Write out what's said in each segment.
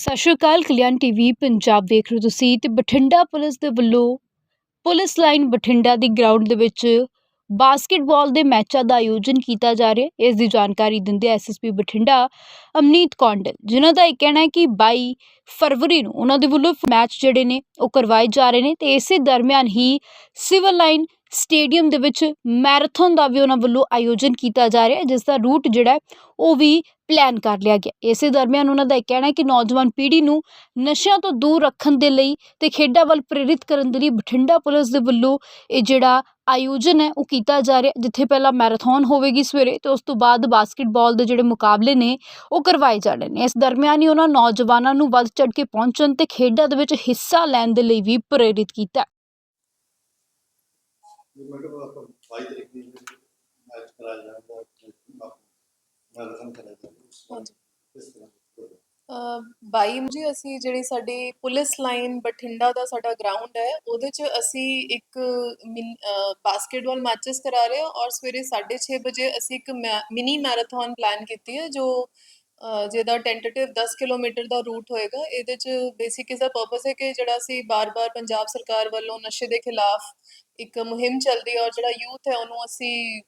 ਸਤਿ ਸ਼੍ਰੀ ਅਕਾਲ, ਕਲਿਆਣ ਟੀਵੀ, ਪੰਜਾਬ ਦੇਖ ਰਹੇ ਹੋ ਤੁਸੀਂ ਤੇ ਬਠਿੰਡਾ ਪੁਲਿਸ ਦੇ ਵੱਲੋਂ ਪੁਲਿਸ ਲਾਈਨ ਬਠਿੰਡਾ ਦੀ ਗਰਾਊਂਡ ਦੇ ਵਿੱਚ ਬਾਸਕਟਬਾਲ ਦੇ ਮੈਚਾਂ ਦਾ ਆਯੋਜਨ ਕੀਤਾ ਜਾ ਰਿਹਾ ਹੈ। ਇਸ ਦੀ ਜਾਣਕਾਰੀ ਦਿੰਦੇ ਐਸਐਸਪੀ ਬਠਿੰਡਾ ਅਮਨੀਤ ਕੌਂਡਲ, ਜਿਨ੍ਹਾਂ ਦਾ ਇਹ ਕਹਿਣਾ ਹੈ ਕਿ 22 ਫਰਵਰੀ ਨੂੰ ਉਹਨਾਂ ਦੇ ਵੱਲੋਂ ਮੈਚ ਜਿਹੜੇ ਨੇ ਉਹ ਕਰਵਾਏ ਜਾ ਰਹੇ ਨੇ ਤੇ ਇਸੇ ਦਰਮਿਆਨ ਹੀ ਸਿਵਲ ਲਾਈਨ ਸਟੇਡੀਅਮ ਦੇ ਵਿੱਚ ਮੈਰਾਥਨ ਦਾ ਵੀ ਉਹਨਾਂ ਵੱਲੋਂ ਆਯੋਜਨ ਕੀਤਾ ਜਾ ਰਿਹਾ ਜਿਸ ਦਾ ਰੂਟ ਜਿਹੜਾ ਉਹ ਵੀ ਪਲਾਨ ਕਰ ਲਿਆ ਗਿਆ। ਇਸੇ ਦਰਮਿਆਨ ਉਹਨਾਂ ਦਾ ਇਹ ਕਹਿਣਾ ਹੈ ਕਿ ਨੌਜਵਾਨ ਪੀੜ੍ਹੀ ਨੂੰ ਨਸ਼ਿਆਂ ਤੋਂ ਦੂਰ ਰੱਖਣ ਦੇ ਲਈ ਤੇ ਖੇਡਾਂ ਵੱਲ ਪ੍ਰੇਰਿਤ ਕਰਨ ਦੇ ਲਈ ਬਠਿੰਡਾ ਪੁਲਿਸ ਦੇ ਵੱਲੋਂ ਇਹ ਜਿਹੜਾ ਆਯੋਜਨ ਹੈ, ਉਹ ਕੀਤਾ ਜਾ ਰਿਹਾ ਜਿੱਥੇ ਪਹਿਲਾਂ ਮੈਰਾਥਨ ਹੋਵੇਗੀ ਸਵੇਰੇ ਤੇ ਉਸ ਤੋਂ ਬਾਅਦ ਬਾਸਕਟਬਾਲ ਦੇ ਜਿਹੜੇ ਮੁਕਾਬਲੇ ਨੇ, ਉਹ ਕਰਵਾਏ ਜਾਣੇ ਨੇ। ਇਸ ਦਰਮਿਆਨ ਹੀ ਉਹਨਾਂ ਨੌਜਵਾਨਾਂ ਨੂੰ ਵੱਧ ਚੜ੍ਹ ਕੇ ਪਹੁੰਚਣ ਤੇ ਖੇਡਾਂ ਦੇ ਵਿੱਚ ਹਿੱਸਾ ਲੈਣ ਦੇ ਲਈ ਵੀ ਪ੍ਰੇਰਿਤ ਕੀਤਾ ਮੈਡਮ ਆਪਾਂ 22 ਤਰੀਕ ਨੂੰ ਮੈਚ ਕਰਾਇਆ ਜਾਏਗਾ ਮੈਰਾਥਨ ਕਰਾਇਆ ਜਾਏਗਾ ਉਸ ਇਸ ਤਰ੍ਹਾਂ 22 ਜੀ, ਅਸੀਂ ਜਿਹੜੀ ਸਾਡੀ ਪੁਲਿਸ ਲਾਈਨ ਬਠਿੰਡਾ ਦਾ ਸਾਡਾ ਗਰਾਊਂਡ ਹੈ, ਉਹਦੇ 'ਚ ਅਸੀਂ ਇੱਕ ਬਾਸਕਟਬਾਲ ਮੈਚਸ ਕਰਾ ਰਹੇ ਹਾਂ ਔਰ ਸਵੇਰੇ 6:30 ਵਜੇ ਅਸੀਂ ਇੱਕ ਮਿਨੀ ਮੈਰਾਥਨ ਪਲਾਨ ਕੀਤੀ ਹੈ, ਜੋ ਜਿਹਦਾ ਟੈਂਟੇਟਿਵ 10 ਕਿਲੋਮੀਟਰ ਦਾ ਰੂਟ ਹੋਏਗਾ, ਇਹਦੇ 'ਚ ਬੇਸਿਕ ਇਸ ਦਾ ਪਰਪਸ ਹੈ ਕਿ ਜਿਹੜਾ ਅਸੀਂ ਬਾਰ-ਬਾਰ ਪੰਜਾਬ ਸਰਕਾਰ ਵੱਲੋਂ ਨਸ਼ੇ ਦੇ ਖਿਲਾਫ ਇੱਕ ਮੁਹਿੰਮ ਚੱਲਦੀ ਹੈ ਔਰ ਜਿਹੜਾ ਯੂਥ ਹੈ ਉਹਨੂੰ ਅਸੀਂ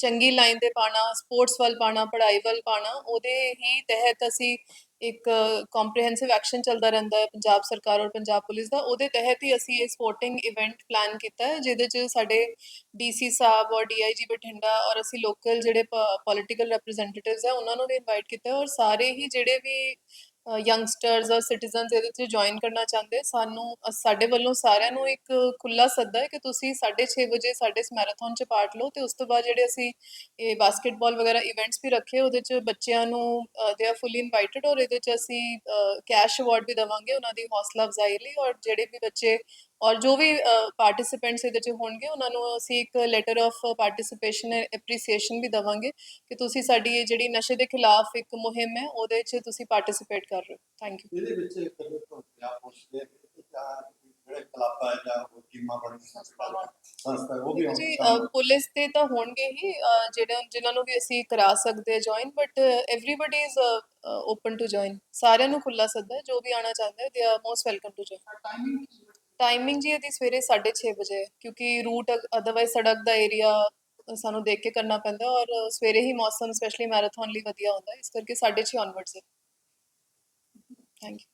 ਚੰਗੀ ਲਾਈਨ ਤੇ ਪਾਣਾ ਸਪੋਰਟਸ ਵੱਲ ਪਾਣਾ ਪੜ੍ਹਾਈ ਵੱਲ ਪਾਣਾ ਉਹਦੇ ਹੀ ਤਹਿਤ ਅਸੀਂ ਇੱਕ ਕੰਪਰੀਹੈਂਸਿਵ ਐਕਸ਼ਨ ਚੱਲਦਾ ਰਹਿੰਦਾ ਹੈ ਪੰਜਾਬ ਸਰਕਾਰ ਔਰ ਪੰਜਾਬ ਪੁਲਿਸ ਦਾ। ਉਹਦੇ ਤਹਿਤ ਹੀ ਅਸੀਂ ਇਹ ਸਪੋਰਟਿੰਗ ਇਵੈਂਟ ਪਲਾਨ ਕੀਤਾ ਹੈ, ਜਿਹਦੇ 'ਚ ਸਾਡੇ ਡੀਸੀ ਸਾਹਿਬ ਔਰ ਡੀਆਈਜੀ ਬਠਿੰਡਾ ਔਰ ਅਸੀਂ ਲੋਕਲ ਜਿਹੜੇ ਪੋਲੀਟੀਕਲ ਰਿਪਰੈਜ਼ੈਂਟੇਟਿਵਸ ਹੈ, ਉਹਨਾਂ ਨੂੰ ਵੀ ਇਨਵਾਈਟ ਕੀਤਾ ਔਰ ਸਾਰੇ ਹੀ ਜਿਹੜੇ ਵੀ ਯੰਗਸਟਰਸ ਔਰ ਸਿਟੀਜ਼ਨਸ ਇਹਦੇ 'ਚ ਜੁਆਇਨ ਕਰਨਾ ਚਾਹੁੰਦੇ, ਸਾਨੂੰ ਅ- ਸਾਡੇ ਵੱਲੋਂ ਸਾਰਿਆਂ ਨੂੰ ਇੱਕ ਖੁੱਲਾ ਸੱਦਾ ਹੈ ਕਿ ਤੁਸੀਂ 6:30 ਵਜੇ ਸਾਡੇ ਇਸ ਮੈਰਾਥਨ 'ਚ ਪਾਰਟ ਲਓ ਤੇ ਉਸ ਤੋਂ ਬਾਅਦ ਜਿਹੜੇ ਅਸੀਂ ਇਹ ਬਾਸਕਟਬਾਲ ਵਗੈਰਾ ਇਵੈਂਟਸ ਵੀ ਰੱਖੇ, ਉਹਦੇ 'ਚ ਬੱਚਿਆਂ ਨੂੰ ਦੇ ਆਰ ਫੁੱਲੀ ਇਨਵਾਈਟਡ ਔਰ ਇਹਦੇ 'ਚ ਅਸੀਂ ਕੈਸ਼ ਅਵਾਰਡ ਵੀ ਦੇਵਾਂਗੇ ਉਹਨਾਂ ਦੀ ਹੌਸਲਾ ਅਫਜ਼ਾਈ ਲਈ ਔਰ ਜਿਹੜੇ ਵੀ ਬੱਚੇ ਔਰ ਜੋ ਵੀ ਪਾਰਟਿਸਿਪੈਂਟਸ ਇਹਦੇ 'ਚ ਹੋਣਗੇ ਉਹਨਾਂ ਨੂੰ ਅਸੀਂ ਇੱਕ ਲੈਟਰ ਆਫ ਪਾਰਟਿਸਿਪੇਸ਼ਨ ਐਪਰੀਸੀਏਸ਼ਨ ਵੀ ਦੇਵਾਂਗੇ ਕਿ ਤੁਸੀਂ ਸਾਡੀ ਇਹ ਜਿਹੜੀ ਨਸ਼ੇ ਦੇ ਖਿਲਾਫ ਇੱਕ ਮੁਹਿੰਮ ਹੈ ਉਹਦੇ 'ਚ ਤੁਸੀਂ ਪਾਰਟਿਸਿਪੇਟ ਕਰ ਰਹੇ ਹੋ। ਥੈਂਕ ਯੂ ਇਹਦੇ ਵਿੱਚ ਤੋਂ ਪੰਜਾਬ ਪੁਲਿਸ ਦੇ ਜਾਂ ਜਿਹੜੇ ਕਲੱਬ ਹੈ ਜਾਂ ਹੋਰ ਟੀਮਾਂ ਬਣੀਆਂ ਸੰਸਥਾ ਸੰਸਥਾ ਉਹ ਵੀ ਜੀ ਪੁਲਿਸ ਤੇ ਤਾਂ ਹੋਣਗੇ ਹੀ ਜਿਹੜੇ ਜਿਨ੍ਹਾਂ ਨੂੰ ਵੀ ਅਸੀਂ ਕਰਾ ਸਕਦੇ join but everybody is open to join ਸਾਰਿਆਂ ਨੂੰ ਖੁੱਲਾ ਸੱਦਾ ਹੈ ਜੋ ਵੀ ਆਣਾ ਚਾਹੁੰਦਾ ਹੈ they are most welcome to join timing timing ਜੀ ਇਹਦੀ ਸਵੇਰੇ 6:30 ਵਜੇ ਹੈ, ਕਿਉਂਕਿ ਰੂਟ ਅਦਰਵਾਈਜ਼ ਸੜਕ ਦਾ ਏਰੀਆ ਸਾਨੂੰ ਦੇਖ ਕੇ ਕਰਨਾ ਪੈਂਦਾ ਔਰ ਸਵੇਰੇ ਹੀ ਮੌਸਮ ਸਪੈਸ਼ਲੀ ਮੈਰਾਥਨ ਲਈ ਵਧੀਆ ਹੁੰਦਾ ਇਸ ਕਰਕੇ 6:30 ਆਨਵਰਡਸ ਹੈ। Thank you